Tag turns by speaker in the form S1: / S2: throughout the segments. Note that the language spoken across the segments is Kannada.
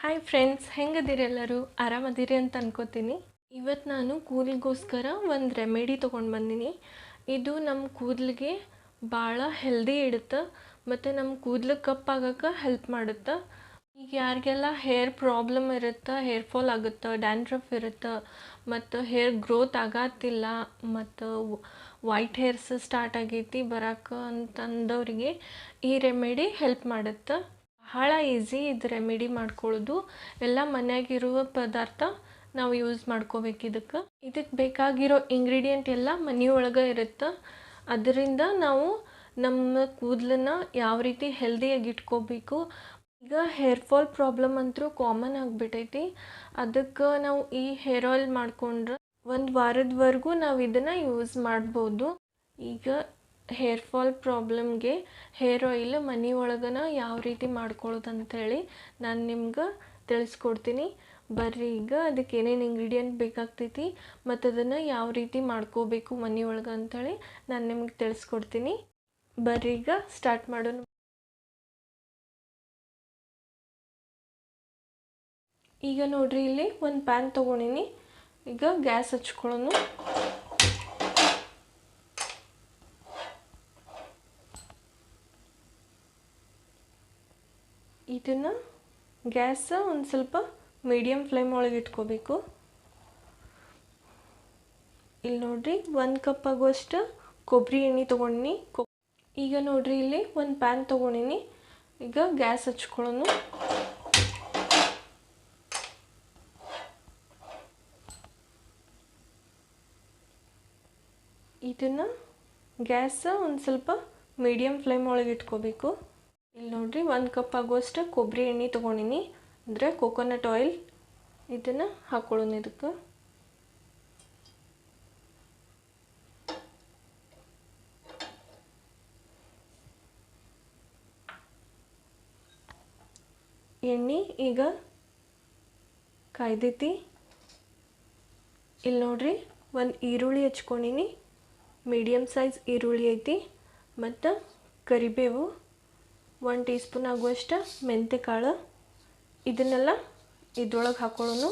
S1: ಹಾಯ್ ಫ್ರೆಂಡ್ಸ್ ಹೆಂಗದಿರಿ ಎಲ್ಲರೂ? ಆರಾಮದಿರಿ ಅಂತ ಅನ್ಕೋತೀನಿ. ಇವತ್ತು ನಾನು ಕೂದಲಿಗೋಸ್ಕರ ಒಂದು ರೆಮಿಡಿ ತೊಗೊಂಡು ಬಂದೀನಿ. ಇದು ನಮ್ಮ ಕೂದಲಿಗೆ ಭಾಳ ಹೆಲ್ದಿ ಇಡುತ್ತೆ ಮತ್ತು ನಮ್ಮ ಕೂದಲು ಕಪ್ಪಾಗಕ್ಕೆ ಹೆಲ್ಪ್ ಮಾಡುತ್ತೆ. ಈಗ ಯಾರಿಗೆಲ್ಲ ಹೇರ್ ಪ್ರಾಬ್ಲಮ್ ಇರುತ್ತೆ ಹೇರ್ ಫಾಲ್ ಆಗುತ್ತೆ ಡ್ಯಾಂಡ್ರಫ್ ಇರುತ್ತೆ, ಮತ್ತು ಹೇರ್ ಗ್ರೋತ್ ಆಗತ್ತಿಲ್ಲ ಮತ್ತು ವೈಟ್ ಹೇರ್ಸ್ ಸ್ಟಾರ್ಟ್ ಆಗೈತಿ ಬರಕ್ಕೆ ಅಂತಂದವರಿಗೆ ಈ ರೆಮಿಡಿ ಹೆಲ್ಪ್ ಮಾಡುತ್ತೆ. ಭಾಳ ಈಸಿ ಇದು ರೆಮಿಡಿ ಮಾಡ್ಕೊಳ್ಳೋದು. ಎಲ್ಲ ಮನೆಯಾಗಿರುವ ಪದಾರ್ಥ ನಾವು ಯೂಸ್ ಮಾಡ್ಕೋಬೇಕು ಇದಕ್ಕೆ. ಇದಕ್ಕೆ ಬೇಕಾಗಿರೋ ಇಂಗ್ರೀಡಿಯೆಂಟ್ ಎಲ್ಲ ಮನೆಯೊಳಗೆ ಇರುತ್ತೆ. ಅದರಿಂದ ನಾವು ನಮ್ಮ ಕೂದಲನ್ನ ಯಾವ ರೀತಿ ಹೆಲ್ದಿಯಾಗಿ ಇಟ್ಕೋಬೇಕು. ಈಗ ಹೇರ್ ಫಾಲ್ ಪ್ರಾಬ್ಲಮ್ ಅಂತೂ ಕಾಮನ್ ಆಗಿಬಿಟ್ಟೈತಿ ಅದಕ್ಕೆ ನಾವು ಈ ಹೇರ್ ಆಯಿಲ್ ಮಾಡಿಕೊಂಡ್ರೆ ಒಂದು ವಾರದವರೆಗೂ ನಾವು ಇದನ್ನು ಯೂಸ್ ಮಾಡ್ಬೋದು. ಈಗ ಹೇರ್ ಫಾಲ್ ಪ್ರಾಬ್ಲಮ್ಗೆ ಹೇರ್ ಆಯಿಲ್ ಮನೆ ಒಳಗನ ಯಾವ ರೀತಿ ಮಾಡ್ಕೊಳ್ಳೋದು ಅಂತೇಳಿ ನಾನು ನಿಮ್ಗೆ ತಿಳಿಸ್ಕೊಡ್ತೀನಿ. ಬರ್ರಿ ಈಗ ಅದಕ್ಕೆ ಏನೇನು ಇಂಗ್ರೀಡಿಯೆಂಟ್ ಬೇಕಾಗ್ತೈತಿ ಮತ್ತು ಅದನ್ನು ಯಾವ ರೀತಿ ಮಾಡ್ಕೋಬೇಕು ಒಳಗೆ ಅಂಥೇಳಿ ನಾನು ನಿಮ್ಗೆ ತಿಳಿಸ್ಕೊಡ್ತೀನಿ. ಬರ್ರಿ ಈಗ ಸ್ಟಾರ್ಟ್ ಮಾಡೋಣ. ಈಗ ನೋಡ್ರಿ ಇಲ್ಲಿ ಒಂದು ಪ್ಯಾನ್ ತೊಗೊಂಡಿನಿ. ಈಗ ಗ್ಯಾಸ್ ಹಚ್ಕೊಳ್ಳೋನು ಇದನ್ನು ಗ್ಯಾಸ್ ಒಂದು ಸ್ವಲ್ಪ ಮೀಡಿಯಮ್ ಫ್ಲೇಮ್ ಒಳಗೆ ಇಟ್ಕೋಬೇಕು. ಇಲ್ಲಿ ನೋಡ್ರಿ ಒಂದು ಕಪ್ ಆಗುವಷ್ಟು ಕೊಬ್ಬರಿ ಎಣ್ಣೆ ತೊಗೊಂಡಿನಿ. ಈಗ ನೋಡ್ರಿ ಇಲ್ಲಿ ಒಂದು ಪ್ಯಾನ್ ತೊಗೊಂಡಿನಿ. ಈಗ ಗ್ಯಾಸ್ ಹಚ್ಕೊಳ್ಳೋನು ಇದನ್ನು ಗ್ಯಾಸ್ ಒಂದು ಸ್ವಲ್ಪ ಮೀಡಿಯಮ್ ಫ್ಲೇಮ್ ಒಳಗೆ ಇಟ್ಕೋಬೇಕು. ಇಲ್ಲಿ ನೋಡ್ರಿ ಒಂದು ಕಪ್ ಆಗುವಷ್ಟು ಕೊಬ್ಬರಿ ಎಣ್ಣೆ ತೊಗೊಂಡಿನಿ. ಅಂದರೆ ಕೋಕೋನಟ್ ಆಯಿಲ್ ಇದನ್ನು ಹಾಕ್ಕೊಳ್ಳೋಣ ಇದಕ್ಕೆ. ಎಣ್ಣೆ ಈಗ ಕಾಯ್ದೈತಿ. ಇಲ್ಲಿ ನೋಡ್ರಿ ಒಂದು ಈರುಳ್ಳಿ ಹಚ್ಕೊಂಡಿನಿ. ಮೀಡಿಯಮ್ ಸೈಜ್ ಈರುಳ್ಳಿ ಐತಿ. ಮತ್ತು ಕರಿಬೇವು. ಒನ್ ಟೀ ಸ್ಪೂನ್ ಆಗುವಷ್ಟು ಮೆಂತ್ಯ ಕಾಳು ಇದನ್ನೆಲ್ಲ ಇದ್ರೊಳಗೆ ಹಾಕೊಳ್ಳೋನು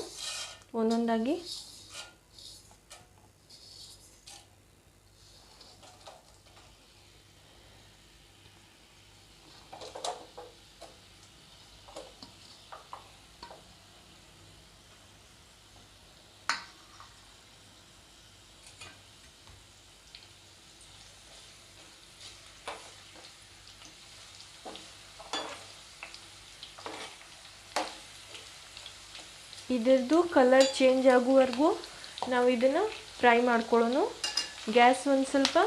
S1: ಒಂದೊಂದಾಗಿ ಇದರದ್ದು ಕಲರ್ ಚೇಂಜ್ ಆಗುವವರೆಗೂ ನಾವು ಇದನ್ನು ಫ್ರೈ ಮಾಡ್ಕೊಳ್ಳೋಣ. ಗ್ಯಾಸ್ ಒಂದು ಸ್ವಲ್ಪ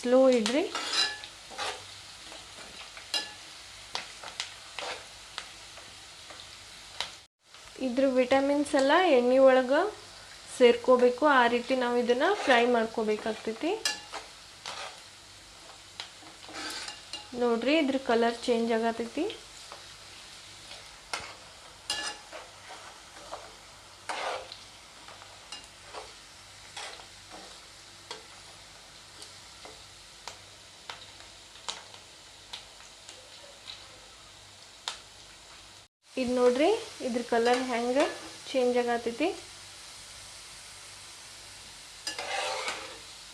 S1: ಸ್ಲೋ ಇಡ್ರಿ. ಇದ್ರ ವಿಟಮಿನ್ಸ್ ಎಲ್ಲ ಎಣ್ಣೆ ಒಳಗೆ ಸೇರ್ಕೋಬೇಕು. ಆ ರೀತಿ ನಾವು ಇದನ್ನು ಫ್ರೈ ಮಾಡ್ಕೋಬೇಕಾಗ್ತೈತಿ. ನೋಡ್ರಿ ಇದ್ರ ಕಲರ್ ಚೇಂಜ್ ಆಗತೈತಿ. ಇದು ನೋಡ್ರಿ, ಇದ್ರ ಕಲರ್ ಹೆಂಗೆ ಚೇಂಜ್ ಆಗತ್ತೈತಿ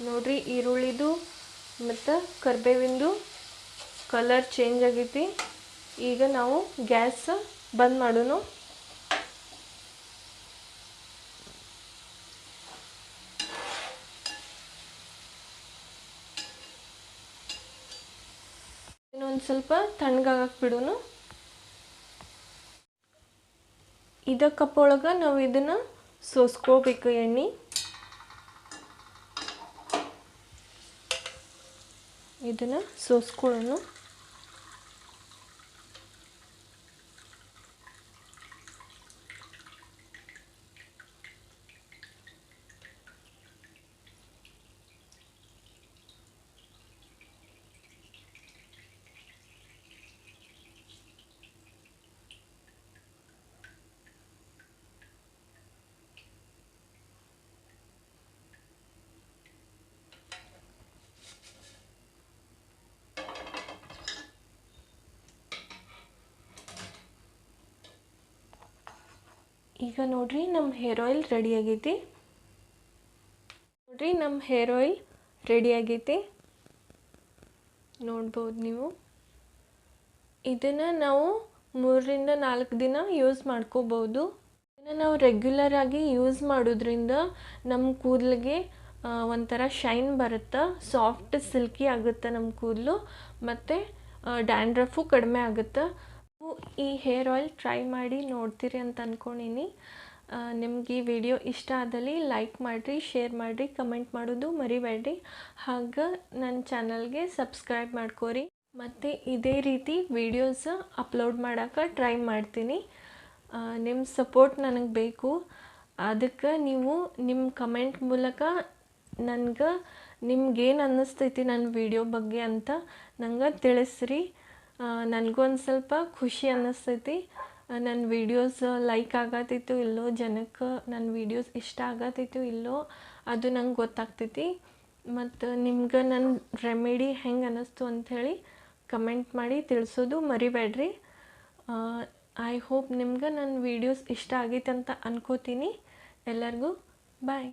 S1: ನೋಡ್ರಿ, ಈರುಳ್ಳಿದು ಮತ್ತು ಕರ್ಬೇವಿಂದು ಕಲರ್ ಚೇಂಜ್ ಆಗೈತಿ. ಈಗ ನಾವು ಗ್ಯಾಸ್ ಬಂದ್ ಮಾಡೋಣ ಇನ್ನೊಂದು ಸ್ವಲ್ಪ ತಣ್ಣಗಾಗಕ್ಕೆ ಬಿಡೋಣ ಇದ ಒಳಗೆ ನಾವು ಇದನ್ನು ಸೋಸ್ಕೋಬೇಕು ಎಣ್ಣೆ. ಇದನ್ನು ಸೋಸ್ಕೊಳ್ಳೋಣ ಈಗ ನೋಡ್ರಿ ನಮ್ಮ ಹೇರ್ ಆಯಿಲ್ ರೆಡಿ ಆಗೈತಿ. ನೋಡ್ರಿ ನಮ್ಮ ಹೇರ್ ಆಯಿಲ್ ರೆಡಿ ಆಗೈತಿ. ನೋಡ್ಬೋದು ನೀವು. ಇದನ್ನು ನಾವು ಮೂರರಿಂದ ನಾಲ್ಕು ದಿನ ಯೂಸ್ ಮಾಡ್ಕೋಬೋದು. ಇದನ್ನು ನಾವು ರೆಗ್ಯುಲರ್ ಆಗಿ ಯೂಸ್ ಮಾಡೋದ್ರಿಂದ ನಮ್ಮ ಕೂದಲಿಗೆ ಒಂಥರ ಶೈನ್ ಬರುತ್ತೆ? ಸಾಫ್ಟ್, ಸಿಲ್ಕಿ ಆಗುತ್ತೆ ನಮ್ಮ ಕೂದಲು? ಮತ್ತು ಡ್ಯಾಂಡ್ರಫು ಕಡಿಮೆ ಆಗುತ್ತೆ? ಈ ಹೇರ್ ಆಯಿಲ್ ಟ್ರೈ ಮಾಡಿ ನೋಡ್ತೀರಿ ಅಂತ ಅಂದ್ಕೊಂಡಿನಿ ನಿಮ್ಗೆ ಈ ವಿಡಿಯೋ ಇಷ್ಟ ಆದಲ್ಲಿ ಲೈಕ್ ಮಾಡಿರಿ, ಶೇರ್ ಮಾಡಿರಿ, ಕಮೆಂಟ್ ಮಾಡೋದು ಮರಿಬೇಡ್ರಿ. ಹಾಗೆ ನನ್ನ ಚಾನಲ್ಗೆ ಸಬ್ಸ್ಕ್ರೈಬ್ ಮಾಡ್ಕೋರಿ. ಮತ್ತು ಇದೇ ರೀತಿ ವಿಡಿಯೋಸ್ ಅಪ್ಲೋಡ್ ಮಾಡೋಕೆ ಟ್ರೈ ಮಾಡ್ತೀನಿ. ನಿಮ್ಮ ಸಪೋರ್ಟ್ ನನಗೆ ಬೇಕು. ಅದಕ್ಕೆ ನೀವು ನಿಮ್ಮ ಕಮೆಂಟ್ ಮೂಲಕ ನನಗೆ ನಿಮ್ಗೇನು ಅನ್ನಿಸ್ತೈತಿ ನನ್ನ ವಿಡಿಯೋ ಬಗ್ಗೆ ಅಂತ ನಂಗೆ ತಿಳಿಸ್ರಿ. ನನಗೂ ಒಂದು ಸ್ವಲ್ಪ ಖುಷಿ ಅನ್ನಿಸ್ತೈತಿ. ನನ್ನ ವೀಡಿಯೋಸ್ ಲೈಕ್ ಆಗತ್ತಿತ್ತು ಇಲ್ಲೋ ಜನಕ್ಕೆ ನನ್ನ ವೀಡಿಯೋಸ್ ಇಷ್ಟ ಆಗತ್ತಿತ್ತು ಇಲ್ಲೋ, ಅದು ನಂಗೆ ಗೊತ್ತಾಗ್ತೈತಿ. ಮತ್ತು ನಿಮ್ಗೆ ನನ್ನ ರೆಮಿಡಿ ಹೆಂಗೆ ಅನ್ನಿಸ್ತು ಅಂಥೇಳಿ ಕಮೆಂಟ್ ಮಾಡಿ ತಿಳಿಸೋದು ಮರಿಬೇಡ್ರಿ. ಐ ಹೋಪ್ ನಿಮ್ಗೆ ನನ್ನ ವೀಡಿಯೋಸ್ ಇಷ್ಟ ಆಗೈತೆ ಅಂತ ಅನ್ಕೋತೀನಿ. ಎಲ್ಲರಿಗೂ ಬಾಯ್